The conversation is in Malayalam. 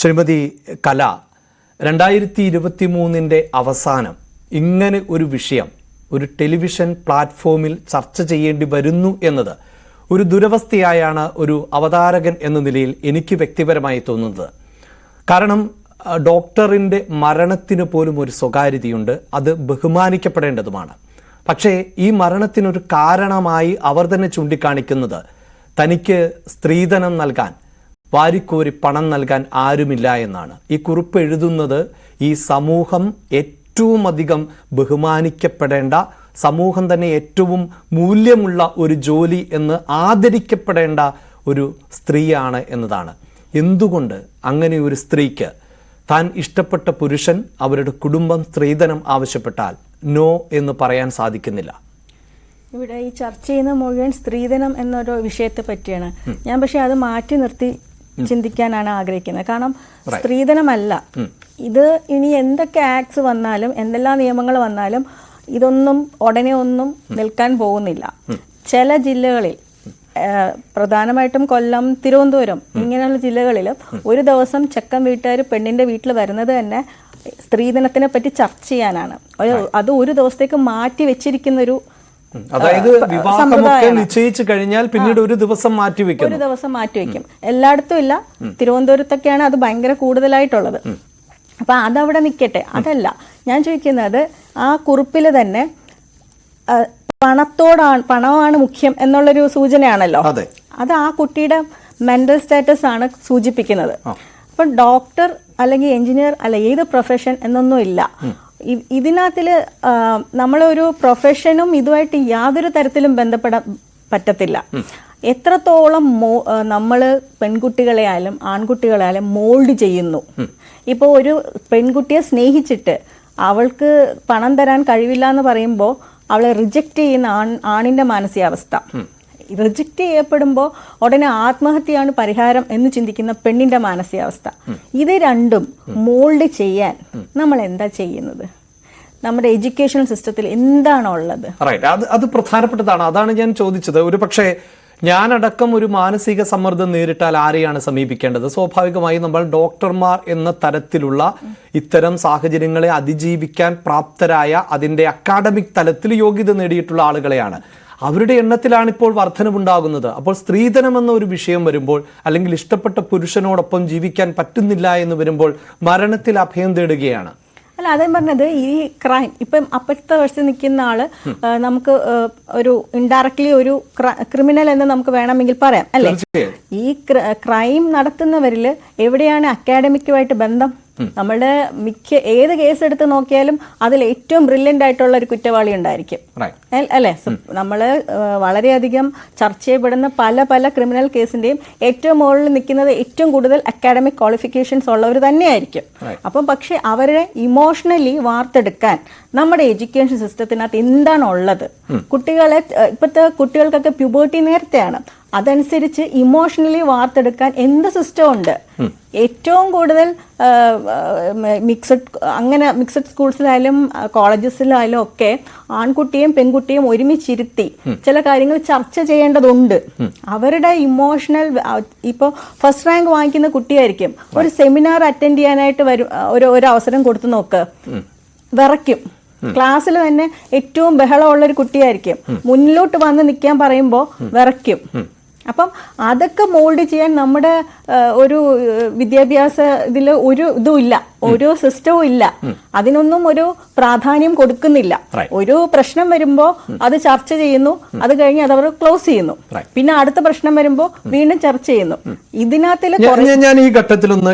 ശ്രീമതി കല രണ്ടായിരത്തി ഇരുപത്തി മൂന്നിന്റെ അവസാനം ഇങ്ങനെ ഒരു വിഷയം ഒരു ടെലിവിഷൻ പ്ലാറ്റ്ഫോമിൽ ചർച്ച ചെയ്യേണ്ടി വരുന്നു എന്നത് ഒരു ദുരവസ്ഥയായാണ് ഒരു അവതാരകൻ എന്ന നിലയിൽ എനിക്ക് വ്യക്തിപരമായി തോന്നുന്നത്. കാരണം ഡോക്ടറിന്റെ മരണത്തിന് പോലും ഒരു സ്വകാര്യതയുണ്ട് അത് ബഹുമാനിക്കപ്പെടേണ്ടതുമാണ്. പക്ഷേ ഈ മരണത്തിനൊരു കാരണമായി അവർ തന്നെ ചൂണ്ടിക്കാണിക്കുന്നത് തനിക്ക് സ്ത്രീധനം നൽകാൻ വാരിക്കോരി പണം നൽകാൻ ആരുമില്ല എന്നാണ്. ഈ കുറിപ്പ് എഴുതുന്നത് ഈ സമൂഹം ഏറ്റവും അധികം ബഹുമാനിക്കപ്പെടേണ്ട സമൂഹം തന്നെ ഏറ്റവും മൂല്യമുള്ള ഒരു ജോലി എന്ന് ആദരിക്കപ്പെടേണ്ട ഒരു സ്ത്രീയാണ് എന്നതാണ്. എന്തുകൊണ്ട് അങ്ങനെ ഒരു സ്ത്രീക്ക് താൻ ഇഷ്ടപ്പെട്ട പുരുഷൻ അവരുടെ കുടുംബം സ്ത്രീധനം ആവശ്യപ്പെട്ടാൽ നോ എന്ന് പറയാൻ സാധിക്കുന്നില്ല? ഇവിടെ ഈ ചർച്ച ചെയ്യുന്ന മുഴുവൻ സ്ത്രീധനം എന്നൊരു വിഷയത്തെ പറ്റിയാണ്. ഞാൻ പക്ഷെ അത് മാറ്റി നിർത്തി ചിന്തിക്കാനാണ് ആഗ്രഹിക്കുന്നത്. കാരണം സ്ത്രീധനമല്ല. ഇത് ഇനി എന്തൊക്കെ ആക്ട്സ് വന്നാലും എന്തെല്ലാം നിയമങ്ങൾ വന്നാലും ഇതൊന്നും ഉടനെ ഒന്നും നിൽക്കാൻ പോകുന്നില്ല. ചില ജില്ലകളിൽ പ്രധാനമായിട്ടും കൊല്ലം തിരുവനന്തപുരം ഇങ്ങനെയുള്ള ജില്ലകളിൽ ഒരു ദിവസം ചെക്കൻ വീട്ടുകാർ പെണ്ണിന്റെ വീട്ടിൽ വരുന്നത് തന്നെ സ്ത്രീധനത്തിനെ പറ്റി ചർച്ച ചെയ്യാനാണ്. അത് ഒരു ദിവസത്തേക്ക് മാറ്റി വെച്ചിരിക്കുന്ന ഒരു ഉം. അതായത് വിവാഹമൊക്കെ നിശ്ചയിച്ചു കഴിഞ്ഞാൽ പിന്നീട് ഒരു ദിവസം മാറ്റി വെക്കും ഒരു ദിവസം മാറ്റി വെക്കും. എല്ലായിടത്തും ഇല്ല. തിരുവനന്തപുരത്തൊക്കെയാണ് അത് ഭയങ്കര കൂടുതലായിട്ടുള്ളത്. അപ്പൊ അതവിടെ നിൽക്കട്ടെ അതല്ല. ഞാൻ ചോദിക്കുന്നത് ആ കുറിപ്പിൽ തന്നെ പണത്തോടാണ് പണമാണ് മുഖ്യം എന്നുള്ളൊരു സൂചനയാണല്ലോ. അതെ. അത് ആ കുട്ടിയുടെ മെന്റൽ സ്റ്റാറ്റസ് ആണ് സൂചിപ്പിക്കുന്നത്. അപ്പൊ ഡോക്ടർ അല്ലെങ്കിൽ എഞ്ചിനീയർ അല്ല ഏത് പ്രൊഫഷൻ എന്നൊന്നും ഇല്ല ഇ- ഇതിനകത്തിൽ ആ, നമ്മളൊരു പ്രൊഫഷനും ഇതുമായിട്ട് യാതൊരു തരത്തിലും ബന്ധപ്പെടാൻ പറ്റത്തില്ല. എത്രത്തോളം മോ നമ്മൾ പെൺകുട്ടികളെ ആയാലും ആൺകുട്ടികളെ ആയാലും മോൾഡ് ചെയ്യുന്നു. ഇപ്പോൾ ഒരു പെൺകുട്ടിയെ സ്നേഹിച്ചിട്ട് അവൾക്ക് പണം തരാൻ കഴിവില്ല എന്ന് പറയുമ്പോൾ അവളെ റിജക്റ്റ് ചെയ്യുന്ന ആൺ ആണിന്റെ മാനസികാവസ്ഥ. റിജക്റ്റ് ചെയ്യപ്പെടുമ്പോൾ ഉടനെ ആത്മഹത്യയാണ് പരിഹാരം എന്ന് ചിന്തിക്കുന്ന പെണ്ണിന്റെ മാനസികാവസ്ഥ. ഇത് രണ്ടും മോൾഡ് ചെയ്യാൻ നമ്മൾ എന്താ ചെയ്യുന്നത്? നമ്മുടെ എഡ്യൂക്കേഷൻ സിസ്റ്റത്തിൽ എന്താണോ ഉള്ളത്? അത് അത് പ്രധാനപ്പെട്ടതാണ്. അതാണ് ഞാൻ ചോദിച്ചത്. ഒരു പക്ഷേ ഞാനടക്കം ഒരു മാനസിക സമ്മർദ്ദം നേരിട്ടാൽ ആരെയാണ് സമീപിക്കേണ്ടത്? സ്വാഭാവികമായും നമ്മൾ ഡോക്ടർമാർ എന്ന തരത്തിലുള്ള ഇത്തരം സാഹചര്യങ്ങളെ അതിജീവിക്കാൻ പ്രാപ്തരായ അതിന്റെ അക്കാഡമിക് തലത്തിൽ യോഗ്യത നേടിയിട്ടുള്ള ആളുകളെയാണ്. അവരുടെ എണ്ണത്തിലാണ് ഇപ്പോൾ വർധനവുണ്ടാകുന്നത്. അപ്പോൾ സ്ത്രീധനം എന്ന ഒരു വിഷയം വരുമ്പോൾ അല്ലെങ്കിൽ ഇഷ്ടപ്പെട്ട പുരുഷനോടൊപ്പം ജീവിക്കാൻ പറ്റുന്നില്ല എന്ന് വരുമ്പോൾ മരണത്തിൽ അഭയം തേടുകയാണ്. അല്ല അതേ പറഞ്ഞത് ഈ ക്രൈം ഇപ്പം അപ്പുറത്തെ വശത്ത് നിൽക്കുന്ന ആൾ നമുക്ക് ഒരു ഇൻഡയറക്ട്ലി ഒരു ക്രിമിനൽ എന്ന് നമുക്ക് വേണമെങ്കിൽ പറയാം അല്ലേ? ഈ ക്രൈം നടത്തുന്നവരിൽ എവിടെയാണ് അക്കാഡമിക്കുമായിട്ട് ബന്ധം? നമ്മളുടെ മിക്ക ഏത് കേസ് എടുത്ത് നോക്കിയാലും അതിൽ ഏറ്റവും ബ്രില്യന്റ് ആയിട്ടുള്ള ഒരു കുറ്റവാളി ഉണ്ടായിരിക്കും. അല്ലേ? നമ്മൾ വളരെയധികം ചർച്ച ചെയ്യപ്പെടുന്ന പല പല ക്രിമിനൽ കേസിന്റെയും ഏറ്റവും മുകളിൽ നിൽക്കുന്നത് ഏറ്റവും കൂടുതൽ അക്കാഡമിക് ക്വാളിഫിക്കേഷൻസ് ഉള്ളവർ തന്നെയായിരിക്കും. അപ്പം പക്ഷെ അവരെ ഇമോഷണലി വാർത്തെടുക്കാൻ നമ്മുടെ എഡ്യൂക്കേഷൻ സിസ്റ്റത്തിനകത്ത് എന്താണ് ഉള്ളത് കുട്ടികളെ ഇപ്പോഴത്തെ കുട്ടികൾക്കൊക്കെ പ്യൂബേർട്ടി നേരത്തെയാണ്. അതനുസരിച്ച് ഇമോഷണലി വാർത്തെടുക്കാൻ എന്ത് സിസ്റ്റം ഉണ്ട് ഏറ്റവും കൂടുതൽ മിക്സഡ് അങ്ങനെ മിക്സഡ് സ്കൂൾസിലായാലും കോളേജസിലായാലും ഒക്കെ ആൺകുട്ടിയും പെൺകുട്ടിയും ഒരുമിച്ചിരുത്തി ചില കാര്യങ്ങൾ ചർച്ച ചെയ്യേണ്ടതുണ്ട്. അവരുടെ ഇമോഷണൽ ഇപ്പോൾ ഫസ്റ്റ് റാങ്ക് വാങ്ങിക്കുന്ന കുട്ടിയായിരിക്കും. ഒരു സെമിനാർ അറ്റൻഡ് ചെയ്യാനായിട്ട് വരും ഒരു ഒരു അവസരം കൊടുത്തു നോക്ക്. വിറയ്ക്കും. ക്ലാസ്സിൽ തന്നെ ഏറ്റവും ബഹളമുള്ള ഒരു കുട്ടിയായിരിക്കും മുന്നിലോട്ട് വന്ന് നിൽക്കാൻ പറയുമ്പോൾ വിറയ്ക്കും. അപ്പം അതൊക്കെ മോൾഡ് ചെയ്യാൻ നമ്മുടെ ഒരു വിദ്യാഭ്യാസ ഇതിൽ ഒരു ഇതും ഇല്ല. ഒരു സിസ്റ്റവും ഇല്ല. അതിനൊന്നും ഒരു പ്രാധാന്യം കൊടുക്കുന്നില്ല. ഒരു പ്രശ്നം വരുമ്പോൾ അത് ചർച്ച ചെയ്യുന്നു. അത് കഴിഞ്ഞ് അത് അവർ ക്ലോസ് ചെയ്യുന്നു. പിന്നെ അടുത്ത പ്രശ്നം വരുമ്പോൾ വീണ്ടും ചർച്ച ചെയ്യുന്നു. ഇതിനകത്തിൽ ഞാൻ ഈ ഘട്ടത്തിലൊന്ന്